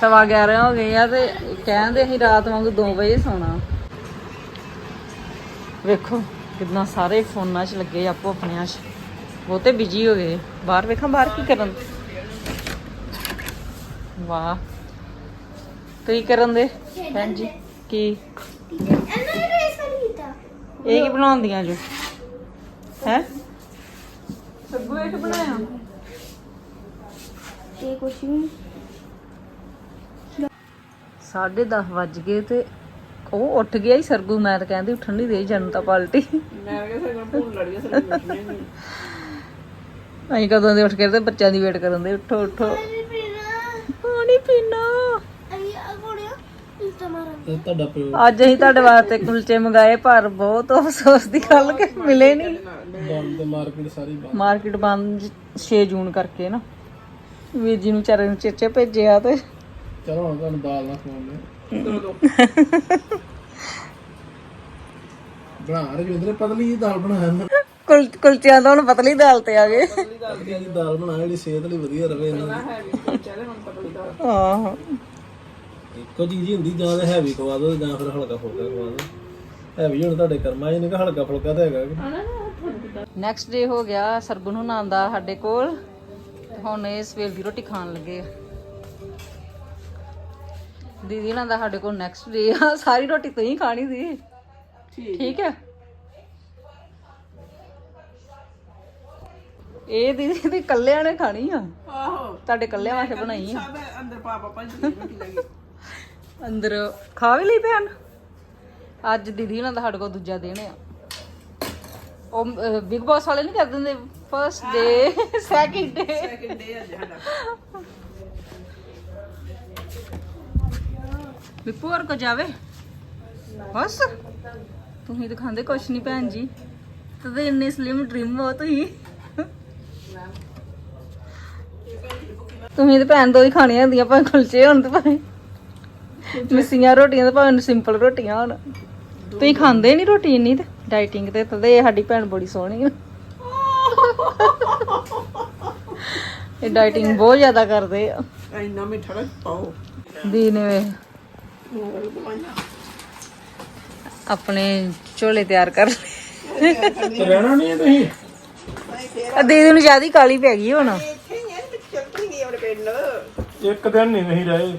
ਸਵਾ 11 ਹੋ ਗਏ ਆ ਤੇ ਕਹਿੰਦੇ ਅਸੀਂ ਰਾਤ ਵਾਂਗੂ 2 ਵਜੇ ਸੌਣਾ। ਵੇਖੋ ਕਿੰਨਾ ਸਾਰੇ ਫੋਨਾਂ 'ਚ ਲੱਗੇ ਆਪੋ ਆਪਣਿਆਂ 'ਚ। ਬਹੁਤੇ ਬਿਜ਼ੀ ਹੋ ਗਏ। ਬਾਹਰ ਵੇਖਾਂ, ਬਾਹਰ ਕੀ ਕਰਨ? ਵਾਹ। ਤੁਸੀਂ ਕਰਨ ਦੇ? ਭੈਣ ਕੀ? ਇਹ ਕੀ ਬਣਾਉਂਦੀਆਂ ਜੋ? ਹੈ? ਸੱਗੂ ਇਹ ਬਣਾਇਆ? ਇਹ ਕੁਛ ਨਹੀਂ 10:30 ਵੱਜ ਗਏ ਤੇ ਉਹ ਉੱਠ ਗਿਆ ਹੀ ਸਰਗੂ ਮੈਂ ਤਾਂ ਕਹਿੰਦੀ ਉੱਠਣ ਨਹੀਂ ਦੇ ਜਨਤਾ ਪਾਰਟੀ ਮੈਂ ਕਿਹਾ ਸਗੋਂ ਭੁੱਲ ਲੜੀ ਸਰ ਉੱਠਣੇ ਨਹੀਂ। ਅਸੀਂ ਕਦੋਂ ਦੇ ਉੱਠ ਕੇ ਤੇ ਬੱਚਿਆਂ ਦੀ ਵੇਟ ਕਰਨ ਦੇ ਉੱਠੋ ਉੱਠੋ। ਅਰੇ ਪੀਣਾ ਪਾਣੀ। ਪੀਣਾ ਅਈ ਆ ਕੋੜਿਆ ਇੰਸਟਾ ਮਾਰਾਂ ਤੇ ਤੁਹਾਡਾ ਪਿਓ। ਅੱਜ ਅਸੀਂ ਤੁਹਾਡੇ ਵਾਸਤੇ ਕੁਲਚੇ ਮੰਗਾਏ ਪਰ ਬਹੁਤ ਅਫਸੋਸ ਦੀ ਗੱਲ ਕਿ ਮਿਲੇ ਨਹੀਂ ਬੰਦ ਤੇ ਮਾਰਕੀਟ ਸਾਰੀ ਬੰਦ। ਮਾਰਕੀਟ ਬੰਦ 6 ਜੂਨ ਕਰਕੇ ਨਾ। ਵੀਰ ਜੀ ਨੂੰ ਚਾਰੇ ਨੂੰ ਚੇਚੇ ਭੇਜਿਆ ਤੇ। ਚਲੋ ਹੁਣ ਤੁਹਾਨੂੰ ਦਾਲ ਨਾਲ ਖਵਾਉਂਦੇ ਬਣਾ ਰਜਿੰਦਰ ਪਤਲੀ ਜੀ ਦਾਲ ਬਣਾਇਆ ਕੁਲ ਕੁਲਚਿਆਂ ਤੋਂ ਹੁਣ ਪਤਲੀ ਦਾਲ ਤੇ ਆ ਗਏ। ਪਤਲੀ ਜੀ ਦਾਲ ਬਣਾ ਜਿਹੜੀ ਸਿਹਤ ਲਈ ਵਧੀਆ ਰਵੇ ਇਹਨਾਂ ਦੀ। ਹਾਂ ਇੱਕੋ ਚੀਜ਼ ਹੀ ਹੁੰਦੀ ਜਾਂ ਤਾਂ ਹੈਵੀ ਖਵਾ ਦੋ ਜਾਂ ਫਿਰ ਹਲਕਾ ਫੁਲਕਾ ਖਵਾ ਦੋ। ਹੈਵੀ ਹੁਣ ਤੁਹਾਡੇ ਕਰਮਾਂ 'ਚ ਨਹੀਂ ਕਿ ਹਲਕਾ ਫੁਲਕਾ ਤਾਂ ਹੈਗਾ ਨੈਕਸਟ ਡੇ ਹੋ ਗਿਆ ਸਰਗੁਣ ਨਾਮ ਦਾ ਸਾਡੇ ਕੋਲ। ਹੁਣ ਇਹ ਸਵੇਰ ਦੀ ਰੋਟੀ ਖਾਣ ਲੱਗੇ ਆ। ਦੀਦੀ ਨਾਲ ਦਾ ਸਾਡੇ ਕੋਲ ਨੈਕਸਟ ਡੇ ਆ। ਸਾਰੀ ਰੋਟੀ ਤੁਸੀਂ ਖਾਣੀ ਸੀ। ਠੀਕ ਹੈ। ਇਹ ਦੀਦੀ ਦੀ ਕੱਲਿਆਂ ਨੇ ਖਾਣੀ ਆ। ਆਹੋ। ਤੁਹਾਡੇ ਕੱਲਿਆਂ ਵਾਸਤੇ ਬਣਾਈ ਆ। ਅੰਦਰ ਪਾਪਾ ਪੰਜ ਰੋਟੀ ਲੱਗੀ ਅੰਦਰ ਖਾ ਵੀ ਲਈ ਭੈਣ? ਅੱਜ ਦੀਦੀ ਨਾਲ ਦਾ ਸਾਡੇ ਕੋਲ ਦੂਜਾ ਦਿਨ ਆ। ਉਹ ਬਿਗ ਬਾਸ ਵਾਲੇ ਨਹੀਂ ਕਰ ਦਿੰਦੇ first day second day second day ਅੱਜ ਸਾਡਾ ਵਿਪੂ ਹੋਰ ਕੋ ਜਾਵੇ? ਬਸ। ਤੁਸੀਂ ਤਾਂ ਖਾਂਦੇ ਕੁਛ ਨਹੀਂ ਭੈਣ ਜੀ। ਤੇ ਇੰਨੇ ਸਲਿਮ ਡ੍ਰੀਮ ਹੋ ਤੁਸੀਂ। ਤੁਸੀਂ ਤਾਂ ਭੈਣ ਦੋ ਹੀ ਖਾਣੀਆਂ ਹੁੰਦੀਆਂ ਭਾਵੇਂ ਕੁਲਚੇ ਹੋਣ ਤੇ ਭਾਵੇਂ ਮਿੱਸੀਆਂ ਰੋਟੀਆਂ ਤੇ ਭਾਵੇਂ ਸਿੰਪਲ ਰੋਟੀਆਂ ਹੋਣ। ਤੁਸੀਂ ਖਾਂਦੇ ਨਹੀਂ ਰੋਟੀ ਇੰਨੀ ਤੇ ਡਾਈਟਿੰਗ ਤੇ ਤੇ ਸਾਡੀ ਭੈਣ ਬੜੀ ਸੋਹਣੀ ਆ। ਇਹ ਡਾਈਟਿੰਗ ਬਹੁਤ ਜ਼ਿਆਦਾ ਕਰਦੇ ਆ। ਇੰਨਾ ਮਿੱਠਾ ਨਾ ਪਾਓ। ਦੀ ਨੇ ਵੇ ਆਪਣੇ ਝੋਲੇ ਤਿਆਰ ਕਰ ਲਏ। ਤੇ ਰਹਿਣਾ ਨਹੀਂ ਤੁਸੀਂ? ਆ ਦੀਦੀ ਨੂੰ ਜਿਆਦੀ ਕਾਲੀ ਪੈ ਗਈ ਹੁਣ। ਇੱਕ ਦਿਨ ਨਹੀਂ ਨਹੀਂ ਰਹੇ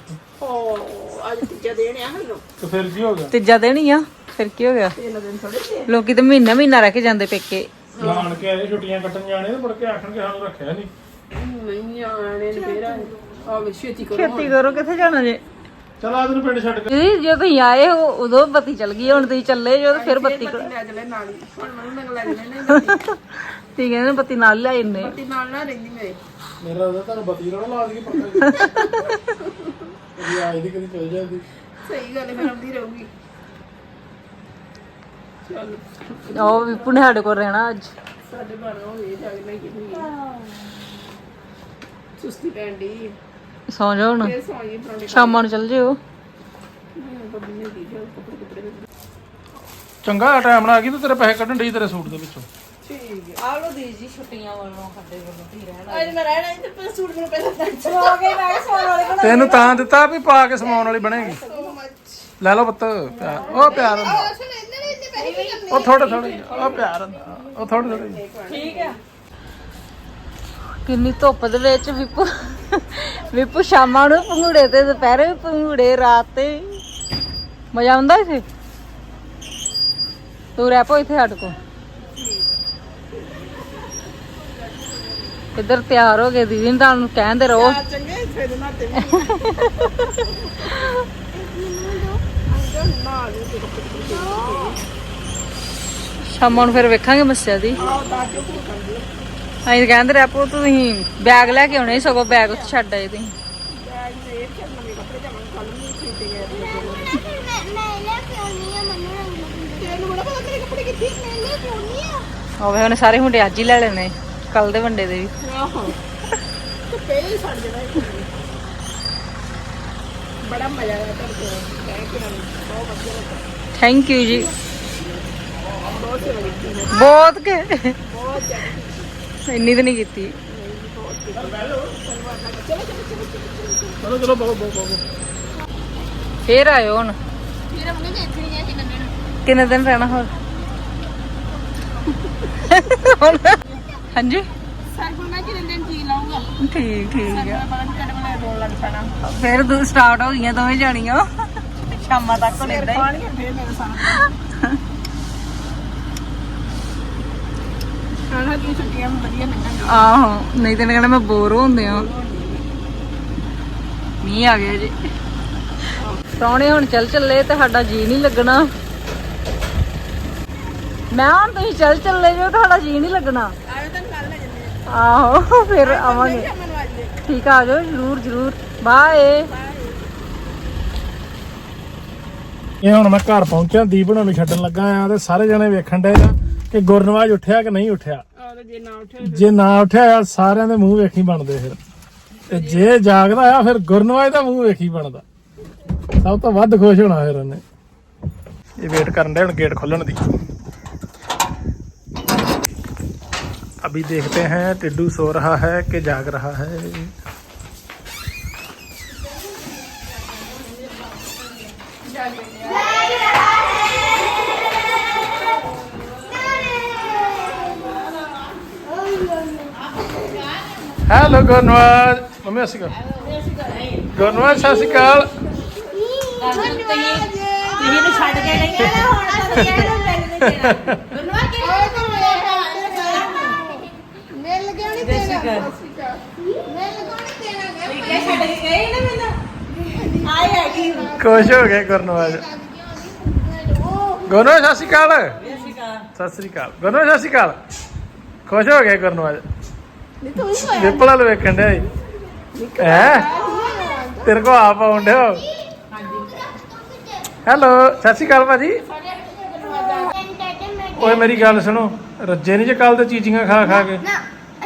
ਤੇ ਫਿਰ ਕੀ ਹੋ ਗਿਆ? ਤੀਜਾ ਦਿਨ ਹੀ ਆ ਫਿਰ ਕੀ ਹੋ ਗਿਆ? ਲੋਕੀ ਤਾਂ ਮਹੀਨਾ ਮਹੀਨਾ ਰਹਿ ਕੇ ਜਾਂਦੇ ਪੇਕੇ। ਲਾਣ ਕੇ ਆਏ ਛੁੱਟੀਆਂ ਕੱਟਣ ਜਾਣੇ ਤੇ ਮੁੜ ਕੇ ਆਖਣਗੇ ਸਾਨੂੰ ਰੱਖਿਆ ਨਹੀਂ ਨਹੀਂ ਆਣੇ ਨੇ ਫੇਰ ਆ ਵਿਸ਼ੇਤੀ ਕਰੋ ਖੇਤੀ ਕਰੋ ਕਿੱਥੇ ਜਾਣਾ ਜੇ? ਚਲ ਆ ਤੈਨੂੰ ਪਿੰਡ ਛੱਡ ਕੇ। ਦੀਦੀ ਜਦੋਂ ਤੁਸੀਂ ਆਏ ਹੋ ਉਦੋਂ ਬੱਤੀ ਚਲ ਗਈ ਹੁਣ ਤੁਸੀਂ ਚੱਲੇ ਜੋ ਤੇ ਫਿਰ ਬੱਤੀ ਕੋਲ ਲੈ ਚਲੇ ਨਾਲ ਹੀ। ਹੁਣ ਮੈਨੂੰ ਨੰਗ ਲੱਗ ਜਾਣੇ ਨੇ ਤੁਸੀਂ ਕਹਿੰਦੇ ਬੱਤੀ ਨਾਲ ਲੈ ਜੰਨੇ ਬੱਤੀ ਨਾਲ ਨਾ ਰਹਿੰਦੀ ਮੇਰੇ। ਮੇਰਾ ਉਹਦਾ ਤੁਹਾਨੂੰ ਬੱਤੀ ਨਾ ਲਾ ਦਈਏ ਪੱਕਾ ਕਦੀ ਆਈ ਦੀ ਕਦੀ ਚਲ ਜਾਂਦੀ। ਸਹੀ ਗੱਲ ਹੈ ਫਿਰ ਆਉਂਦੀ ਰਹੂਗੀ। ਉਹ ਵਿਪੂ ਨੇ ਸਾਡੇ ਕੋਲ ਰਹਿਣਾ ਅੱਜ। ਸਾਡੇ ਬਾਰਾਂ ਹੋ ਗਏ ਜਾਗ ਨਹੀਂ ਕੀਤੀ ਸੁਸਤੀ ਪੈਂਦੀ ਸੌਂ ਜਾਓ ਹੁਣ। ਫੇਰ ਸੌਂਗੀ ਪਰੌਂਠੇ ਸ਼ਾਮਾਂ ਨੂੰ ਚੱਲ ਜਿਓ। ਚੰਗਾ ਟਾਈਮ ਨਾਲ ਆ ਗਈ ਤੂੰ ਤੇਰੇ ਪੈਸੇ ਕੱਢਣ ਡਈ ਤੇਰੇ ਸੂਟ ਦੇ ਵਿੱਚੋਂ। ਠੀਕ ਆ। ਲੋ ਦੀਦੀ ਜੀ ਛੁੱਟੀਆਂ ਵੱਲੋਂ ਸਾਡੇ ਵੱਲੋਂ ਤੁਸੀਂ ਰਹਿਣਾ ਅੱਜ ਮੈਂ ਰਹਿਣਾ ਇੱਥੇ ਪਰ ਸੂਟ ਮੈਨੂੰ ਪਹਿਲਾਂ ਹੋ ਗਏ ਮੈਂ ਸੌਣ ਵਾਲੇ ਬਣਾ ਤੈਨੂੰ ਤਾਂ ਦਿੱਤਾ ਵੀ ਪਾ ਕੇ ਸਮਾਉਣ ਵਾਲੀ ਬਣੇਗੀ। ਲੈ ਲਓ ਪੁੱਤ ਉਹ ਪਿਆਰ ਹੁੰਦਾ ਉਹ ਥੋੜੇ ਥੋੜੇ ਉਹ ਪਿਆਰ ਹੁੰਦਾ ਉਹ ਥੋੜੇ ਥੋੜੇ ਠੀਕ ਆ। ਕਿੰਨੀ ਧੁੱਪ ਦੇ ਵਿੱਚ ਵਿਪੂ ਵਿਪੂ ਸ਼ਾਮਾਂ ਨੂੰ ਪੰਗੂੜੇ ਤੇ ਦੁਪਹਿਰੇ ਵੀ ਪੰਗੂੜੇ ਰਾਤ ਤੇ ਮਜ਼ਾ ਆਉਂਦਾ ਇੱਥੇ? ਤੂੰ ਰਹਿ ਪੋ ਇੱਥੇ ਸਾਡੇ ਕੋਲ। ਇੱਧਰ ਤਿਆਰ ਹੋ ਗਏ ਦੀਦੀ ਨੇ ਤੁਹਾਨੂੰ ਕਹਿੰਦੇ ਰਹੋ ਚੰਗੇ ਸ਼ਾਮਾਂ ਨੂੰ ਫਿਰ ਵੇਖਾਂਗੇ ਮੱਸਿਆ ਦੀ। ਅਸੀਂ ਤਾਂ ਕਹਿੰਦੇ ਰਹਿ ਪੋ ਤੁਸੀਂ ਬੈਗ ਲੈ ਕੇ ਆਉਣੇ ਸੀ, ਸਗੋਂ ਬੈਗ ਉੱਥੇ ਛੱਡ ਆਏ ਤੁਸੀਂ। ਮੈਂ ਆ ਮੰਨੂ ਰੰਗ ਤੈਨੂੰ ਉਹਨੇ ਸਾਰੇ ਮੁੰਡੇ ਅੱਜ ਹੀ ਲੈ ਲੈਣੇ ਕੱਲ ਦੇ ਵੰਡੇ ਦੇ ਵੀ। ਆਹੋ ਤੇ ਪਹਿਲੇ ਛੱਡ ਦੇਣਾ ਬੜਾ ਮਜ਼ਾ ਆਇਆ ਤੁਹਾਡੇ ਥੈਂਕ ਯੂ ਜੀ। ਬਹੁਤ ਸੇਵਾ ਕੀਤੀ ਮੈਂ ਬਹੁਤ ਕੇ ਬਹੁਤ ਜ਼ਿਆਦਾ ਇੰਨੀ ਤਾਂ ਨਹੀਂ ਕੀਤੀ। ਬਹੁਤ ਚਲੋ ਚਲੋ ਬਹੁਤ ਬਹੁਤ ਬਹੁਤ। ਫੇਰ ਆਇਓ ਹੁਣ। ਮੇਰੇ ਮੰਮੀ ਦੇਖਣੀ ਹੈ ਕਿੰਨੇ ਦਿਨ ਕਿੰਨੇ ਦਿਨ ਰਹਿਣਾ ਹੋਰ? ਹੁਣ? ਹਾਂਜੀ? ਸਰਗੁਣ ਮੈਂ ਕਿੰਨੇ ਦਿਨ ਜੀ ਲਾਉਂਗਾ ਠੀਕ ਠੀਕ ਆ। ਮੈਂ ਬਾਅਦ ਕੱਢ ਬਣਾ ਰੋਣ ਲੱਗ ਪੈਣਾ। ਫਿਰ ਦੂ ਸਟਾਰਟ ਹੋ ਗਈਆਂ ਦੋਵੇਂ ਜਾਣੀਆਂ। ਸ਼ਾਮਾਂ ਤੱਕ ਹੁਣ ਏਦਾਂ ਹੀ। ਖਾਣੀਆਂ ਫੇਰ ਮੇਰੇ ਸਾਹ ਖਾਣਾ ਦੀ ਛੁੱਟੀਆਂ ਵੀ ਵਧੀਆ ਲੰਘਣਗੀਆਂ ਆਹੋ ਨਹੀਂ ਤੇ ਕਹਿੰਦਾ ਮੈਂ ਬੋਰ ਹੁੰਦੇ ਆ ਮੀਂਹ ਆ ਗਿਆ ਜੀ। ਪ੍ਰਾਹੁਣੇ ਹੁਣ ਚੱਲ ਚੱਲੇ ਤੇ ਸਾਡਾ ਜੀ ਨਹੀਂ ਲੱਗਣਾ। ਮੈਂ ਹੁਣ ਤੁਸੀਂ ਚੱਲ ਚੱਲੇ ਜੋ ਤੁਹਾਡਾ ਜੀ ਨਹੀਂ ਲੱਗਣਾ। ਆਇਓ ਤਾਂ ਕੱਲ ਲੈ ਜੰਨੇ ਆਹੋ ਫਿਰ ਆਵਾਂਗੇ। ਠੀਕ ਆ ਜਾਓ ਜਰੂਰ ਜਰੂਰ। ਬਾਏ ਇਹ ਹੁਣ ਮੈਂ ਘਰ ਪਹੁੰਚਿਆ ਦੀਪ ਨੂੰ ਛੱਡਣ ਲੱਗਾ ਆ ਤੇ ਸਾਰੇ ਜਣੇ ਵੇਖਣ ਡਏ ਆ। ਕਿ ਗੁਰਨਵਾਜ ਉੱਠਿਆ ਕਿ ਨਹੀਂ ਉੱਠਿਆ ਆਹ ਜੇ ਨਾ ਉੱਠੇ ਜੇ ਨਾ ਉੱਠਿਆ ਆ ਸਾਰਿਆਂ ਦੇ ਮੂੰਹ ਵੇਖੀ ਬਣਦੇ ਫਿਰ ਤੇ ਜੇ ਜਾਗਦਾ ਆ ਫਿਰ ਗੁਰਨਵਾਜ ਦਾ ਮੂੰਹ ਵੇਖੀ ਬਣਦਾ ਸਭ ਤੋਂ ਵੱਧ ਖੁਸ਼ ਹੋਣਾ ਫਿਰ ਉਹਨੇ ਇਹ ਵੇਟ ਕਰਨ ਦੇ ਹੁਣ ਗੇਟ ਖੋਲਣ ਦੀ अभी देखते हैं टिड्डू सो रहा है कि जाग रहा है ਹੈਲੋ ਗੁਰਨਵਾਜ ਮੰਮੀ ਅਸੀਂ ਗੁਰਨਵਾਜ ਸਤਿ ਸ਼੍ਰੀ ਅਕਾਲ ਤੁਸੀਂ ਨੂੰ ਛੱਡ ਕੇ ਗਈਆਂ ਨਾ ਹੁਣ ਤਾਂ ਇਹਨੂੰ ਮਿਲ ਨਹੀਂ ਦੇਣਾ। ਗੁਰਨੂਆ ਕਿ ਮਿਲ ਗਿਆ ਨਹੀਂ ਤੇਰਾ ਮਿਲ ਗਿਆ ਨਹੀਂ ਤੇਰਾ ਠੀਕ ਹੈ ਛੱਡ ਕੇ ਗਈ ਨਾ ਮੈਨੂੰ? ਆਏ ਹੈਗੀ। ਖੁਸ਼ ਹੋ ਗਏ ਗੁਰਨਵਾਜ ਗੁਰਨਵਾਜ ਸਤਿ ਸ਼੍ਰੀ ਅਕਾਲ। ਸਤਿ ਸ਼੍ਰੀ ਅਕਾਲ। ਗੁਰਨਵਾਜ ਸਤਿ ਸ਼੍ਰੀ ਅਕਾਲ। ਖੁਸ਼ ਹੋ ਗਏ ਗੁਰਨਵਾਜ ਤੂੰ ਹੀ ਵਾਲ ਵੇਖਣ ਡਿਆ ਹੈ? ਤੇਰੇ ਕੋ ਆਪ ਆਉਣ ਡਿਆ। ਹੈਲੋ ਸਤਿ ਸ਼੍ਰੀ ਅਕਾਲ ਭਾਜੀ। ਓਏ ਮੇਰੀ ਗੱਲ ਸੁਣੋ। ਰੱਜੇ ਨਹੀਂ ਜੇ ਕੱਲ ਤੇ ਚੀਜ਼ੀਆਂ ਖਾ ਖਾ ਕੇ?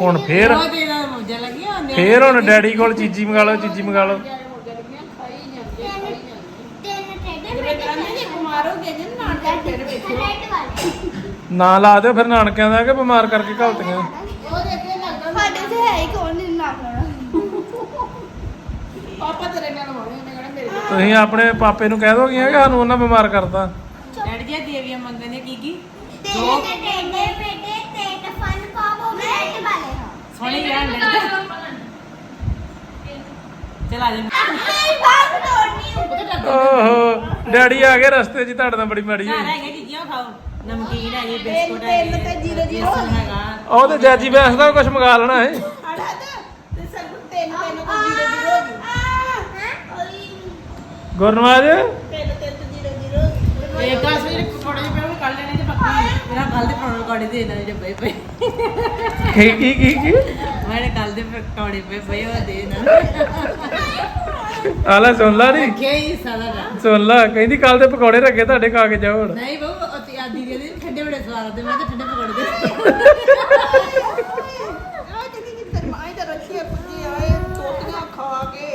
ਹੁਣ ਫੇਰ ਫੇਰ ਹੁਣ ਡੈਡੀ ਕੋਲ ਚੀਜ਼ੀ ਮੰਗਾ ਲਓ ਚੀਜ਼ੀ ਮੰਗਾ ਲਓ। ਮਾਰੋਗੇ ਜੇ ਨਾ ਫਿਰ ਵੇਖੋ ਨਾ ਲਾ ਦਿਓ ਫਿਰ ਨਾਨਕਿਆਂ ਦਾ ਕਿ ਬਿਮਾਰ ਕਰਕੇ ਘਲਤੀਆਂ। ਹੈ ਹੀ ਨਹੀਂ ਪਾਪਾ ਤੇਰੇ ਨਾਲ ਹੋਣੇ ਮੇਰੇ ਤੁਸੀਂ ਆਪਣੇ ਪਾਪੇ ਨੂੰ ਕਹਿ ਦੋਗੀਆਂ ਕਿ ਸਾਨੂੰ ਉਹਨਾਂ ਬਿਮਾਰ ਕਰਤਾ। ਡੈਡ ਜੀ ਦੇਵੀਆਂ ਮੰਗਦੇ ਨੇ ਕੀ ਕੀ? ਤੇਰੇ ਤੇ ਟੇਡੇ ਬੇਟੇ ਤੇ ਤੇ ਫਨ ਪਾਵੋ ਬੈਠ ਵਾਲੇ। ਹਾਂ ਸੋਹਣੀ ਰਹਿਣ ਦੇ ਚਲਾ ਜਾ। ਮੇਰੀ ਬਾਤ ਤੋੜਨੀ ਓਹੋ ਡੈਡੀ ਆ ਗਏ ਰਸਤੇ 'ਚ ਤੁਹਾਡੇ ਨਾਲ ਬੜੀ ਮਾੜੀ ਹੋਈ। ਹੈਗੇ ਚੀਜ਼ਾਂ ਖਾਓ? ਨਮਕੀਨ ਬਿਸਕੁਟ ਤੇ ਜ਼ੀਰੋ ਜ਼ੀਰੋ ਬੇਸਨ ਹੈਗਾ। ਉਹ ਤੇ ਜੈਜੀ ਬੈਸ ਦਾ ਕੁਝ ਮੰਗਾ ਲੈਣਾ ਹੈ ਹੜਾ ਤੇ ਤੇ ਸਭ ਤਿੰਨ ਤਿੰਨ ਤੇ ਜ਼ੀਰੋ ਜ਼ੀਰੋ ਹੋ ਗਈ ਗੁਰਨਵਾਜ ਤਿੰਨ ਤਿੰਨ ਤੇ ਜ਼ੀਰੋ ਜ਼ੀਰੋ ਹੋ ਗਈ ਇੱਕ ਗਾਸ ਵਿੱਚ ਪਕੌੜੇ ਜਿਹੇ ਪਏ ਉਹ ਵੀ ਕੱਢ ਲੈਣੇ ਤੇ ਪੱਕੀ ਮੇਰਾ ਕੱਲ ਦੇ ਪਕੌੜੇ ਦੇ ਦੇਣਾ ਜਿਹੜੇ ਪਏ ਪਏ। ਕੀ ਕੀ ਕੀ ਕੀ? ਮੇਰੇ ਕੱਲ ਦੇ ਪਕੌੜੇ ਪਏ ਪਏ ਉਹ ਦੇ ਦੇਣਾ। ਆਲਾ ਸੁਣ ਲਾ ਨੀ ਕੀ ਸਾਲਾ ਦਾ। ਸੁਣ ਲਾ ਕਹਿੰਦੀ ਕੱਲ ਦੇ ਪਕੌੜੇ ਰੱਖੇ ਤੁਹਾਡੇ ਖਾ ਕੇ ਜਾਓ ਹੁਣ। ਨਹੀਂ ਬਹੁ ਅਤੀ ਆਦੀ ਦੇ ਠੰਡੇ ਬੜੇ ਸਵਾਦ ਦੇ ਮੈਂ ਤਾਂ ਠੰਡੇ ਪਕੌੜੇ ਦੇ ਆ ਜਿਹੜੀ ਕਿ ਤੇਰੀ ਮਾਂ ਦਾ ਰੱਖੀ ਪੁੱਜੀ ਆਏ ਤੋਤੀਆਂ ਖਾ ਕੇ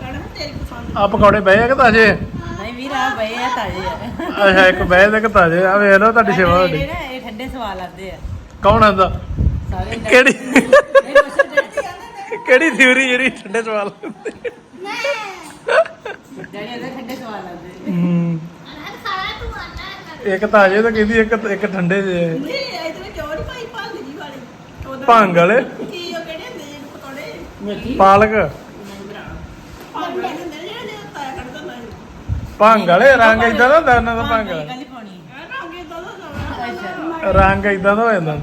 ਕਹਿਣਾ ਤੇਰੀ ਪਸੰਦ ਆ ਪਕੌੜੇ ਬਹਿ ਆ ਕਿ ਤਾਜੇ? ਨਹੀਂ ਵੀਰ ਆ ਪਏ ਆ ਤਾਜ਼ੇ ਆ। ਅੱਛਾ ਇੱਕ ਬਹਿ ਤੇ ਕਿ ਤਾਜੇ ਆ। ਵੇਖ ਲਓ ਤੁਹਾਡੀ ਸੇਵਾ ਇਹ ਤੁਹਾਡੀ। ਨਾ ਇਹ ਠੰਡੇ ਸਵਾਦ ਲੱਗਦੇ ਆ। ਕੌਣ ਆਂਦਾ? ਸਾਰੇ ਕਿਹੜੀ? ਇਹ ਡੈਡੀ ਕਿਹੜੀ ਥਿਊਰੀ ਜਿਹੜੀ ਠੰਡੇ ਸਵਾਲ ਇਹਦੇ ਠੰਡੇ ਸਵਾਦ ਲੱਗਦੇ ਹੂੰ। ਇੱਕ ਤਾਜੇ ਤੇ ਕਹਿੰਦੀ ਇੱਕ ਇੱਕ ਠੰਡੇ ਜੇ। ਨਹੀਂ ਇਹਦੇ ਕਿਉਂ ਨਹੀਂ ਪਾਈ? ਭੰਗ ਜੀ ਵਾਲੀ ਭੰਗ ਵਾਲੇ? ਕੀ ਉਹ ਕਿਹੜੇ ਹੁੰਦੇ ਪਕੌੜੇ? ਪਾਲਕ ਭੰਗ ਵਾਲੇ ਹੁੰਦੇ ਨੇ ਜਿਹੜੇ ਤਾਇਆ ਕੱਢਦਾ ਹੁੰਦਾ ਹੈ ਭੰਗ ਵਾਲੇ ਰੰਗ ਇਦਾਂ ਦਾ ਹੁੰਦਾ ਉਹਨਾਂ ਦਾ ਭੰਗ ਵਾਲਾ। ਪਾਉਣੀ। ਰੰਗ ਇਦਾਂ ਦਾ ਹੁੰਦਾ ਅੱਛਾ। ਰੰਗ ਇਦਾਂ ਦਾ ਹੋ ਜਾਂਦਾ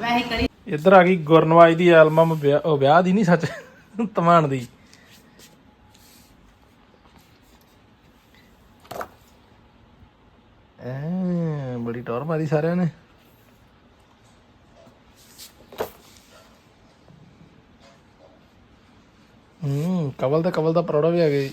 ਵੈਸੇ ਕੜੀ ਇੱਧਰ ਆ ਗਈ ਗੁਰਨਵਾਜ ਦੀ ਐਲਬਮ ਵਿਆਹ ਉਹ ਵਿਆਹ ਦੀ ਨਹੀਂ ਸੱਚ ਤਮਾਨ ਦੀ। ਐ ਬੜੀ ਟੌਰ ਮਾਰੀ ਸਾਰਿਆਂ ਨੇ ਹੂੰ ਕਵਲ ਦਾ ਕਵਲ ਦਾ ਪਰੌੜਾ ਵੀ ਆ ਗਿਆ ਜੀ।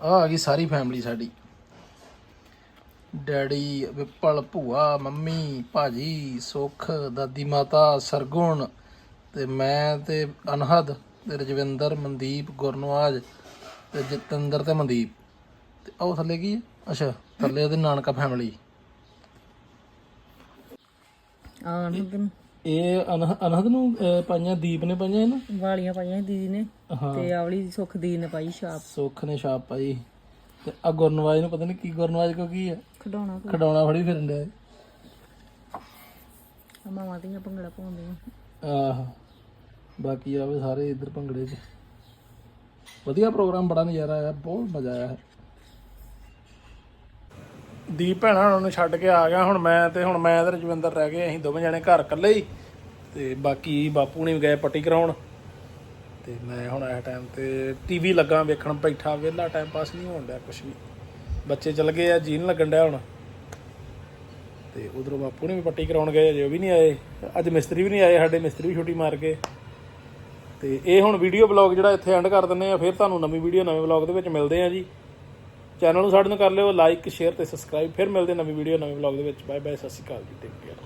ਆ ਆ ਗਈ ਸਾਰੀ ਫੈਮਿਲੀ ਸਾਡੀ। ਡੈਡੀ, ਵਿਪਲ, ਭੂਆ, ਮੰਮੀ, ਭਾਜੀ, ਸੁਖ, ਦਾਦੀ ਮਾਤਾ, ਸਰਗੁਣ ਤੇ ਮੈਂ ਤੇ ਅਨਹਦ ਤੇ ਰਜਵਿੰਦਰ, ਮਨਦੀਪ, ਗੁਰਨਵਾਜ ਤੇ ਜਤਿੰਦਰ ਤੇ ਮਨਦੀਪ। ਤੇ ਉਹ ਥੱਲੇ ਕੀ ਹੈ? ਅੱਛਾ ਥੱਲੇ ਉਹਦੇ ਨਾਨਕਾ ਫੈਮਿਲੀ ਆਨੰਦ ਇਹ ਅਨਹ- ਅਨਹਦ ਨੂੰ ਅਹ, ਪਾਈਆਂ ਦੀਪ ਨੇ ਪਾਈਆਂ ਇਹਨੂੰ? ਵਾਲੀਆਂ ਪਾਈਆਂ ਦੀਦੀ ਨੇ। ਹਾਂ। ਤੇ ਆਵਲੀ ਸੁਖ ਦੀ ਨੇ ਪਾਈ ਛਾਪ। ਸੁੱਖ ਨੇ ਛਾਪ ਪਾਈ। ਤੇ ਆ ਗੁਰਨਵਾਜ ਨੂੰ ਪਤਾ ਨਹੀਂ ਕੀ ਗੁਰਨਵਾਜ ਕੋ ਕੀ ਹੈ? ਖਡਾਉਣਾ ਖਡਾਉਣਾ ਫੜੀ ਫਿਰਨ ਡਿਆ ਮਾਮਾ ਦੀਆਂ ਭੰਗੜਾ ਪਾਉਂਦੀਆਂ। ਆਹ ਬਾਕੀ ਆਵੇ ਸਾਰੇ ਇੱਧਰ ਭੰਗੜੇ 'ਚ। ਵਧੀਆ ਪ੍ਰੋਗਰਾਮ ਬੜਾ ਨਜ਼ਾਰਾ ਆਇਆ ਬਹੁਤ ਮਜ਼ਾ ਆਇਆ। ਦੀਪ ਭੈਣਾਂ ਉਹਨਾਂ ਨੂੰ ਛੱਡ ਕੇ ਆ ਗਿਆ, ਹੁਣ ਮੈਂ ਤੇ ਹੁਣ ਮੈਂ ਤੇ ਰਜਵਿੰਦਰ ਰਹਿ ਗਏ, ਅਸੀਂ ਦੋਵੇਂ ਜਣੇ ਘਰ ਇਕੱਲੇ ਹੀ। ਤੇ ਬਾਕੀ ਬਾਪੂ ਨੇ ਵੀ ਗਏ ਪੱਟੀ ਕਰਾਉਣ। ਤੇ ਮੈਂ ਹੁਣ ਇਸ ਟਾਈਮ ਤੇ ਟੀਵੀ ਲੱਗਾ ਵੇਖਣ, ਬੈਠਾ ਵਿਹਲਾ ਟਾਈਮ ਪਾਸ ਨਹੀਂ ਹੋਣ ਡਿਆ ਕੁਛ ਵੀ। ਬੱਚੇ ਚੱਲ ਗਏ ਆ ਜੀਨ ਲੱਗਣ ਡਿਆ ਹੁਣ। ਤੇ ਉਧਰੋਂ ਬਾਪੂ ਨੇ ਵੀ ਪੱਟੀ ਕਰਾਉਣ ਗਏ, ਅਜੇ ਉਹ ਵੀ ਨਹੀਂ ਆਏ। ਅੱਜ ਮਿਸਤਰੀ ਵੀ ਨਹੀਂ ਆਏ, ਸਾਡੇ ਮਿਸਤਰੀ ਵੀ ਛੁੱਟੀ ਮਾਰ ਕੇ। ਤੇ ਇਹ ਹੁਣ ਵੀਡੀਓ ਬਲੌਗ ਜਿਹੜਾ ਇੱਥੇ ਐਂਡ ਕਰ ਦਿੰਨੇ ਆ, ਫਿਰ ਤੁਹਾਨੂੰ ਨਵੀਂ ਵੀਡੀਓ ਨਵੇਂ ਬਲੌਗ ਦੇ ਵਿੱਚ ਮਿਲਦੇ ਆ ਜੀ। ਚੈਨਲ ਨੂੰ ਸਾਡੇ ਨੂੰ ਕਰ ਲਿਓ ਲਾਈਕ ਸ਼ੇਅਰ ਤੇ ਸਬਸਕ੍ਰਾਈਬ ਫਿਰ ਮਿਲਦੇ ਨਵੀਂ ਵੀਡੀਓ ਨਵੇਂ ਬਲੌਗ ਦੇ ਵਿੱਚ। ਬਾਏ ਬਾਏ ਸਤਿ ਸ਼੍ਰੀ ਅਕਾਲ ਜੀ। Take care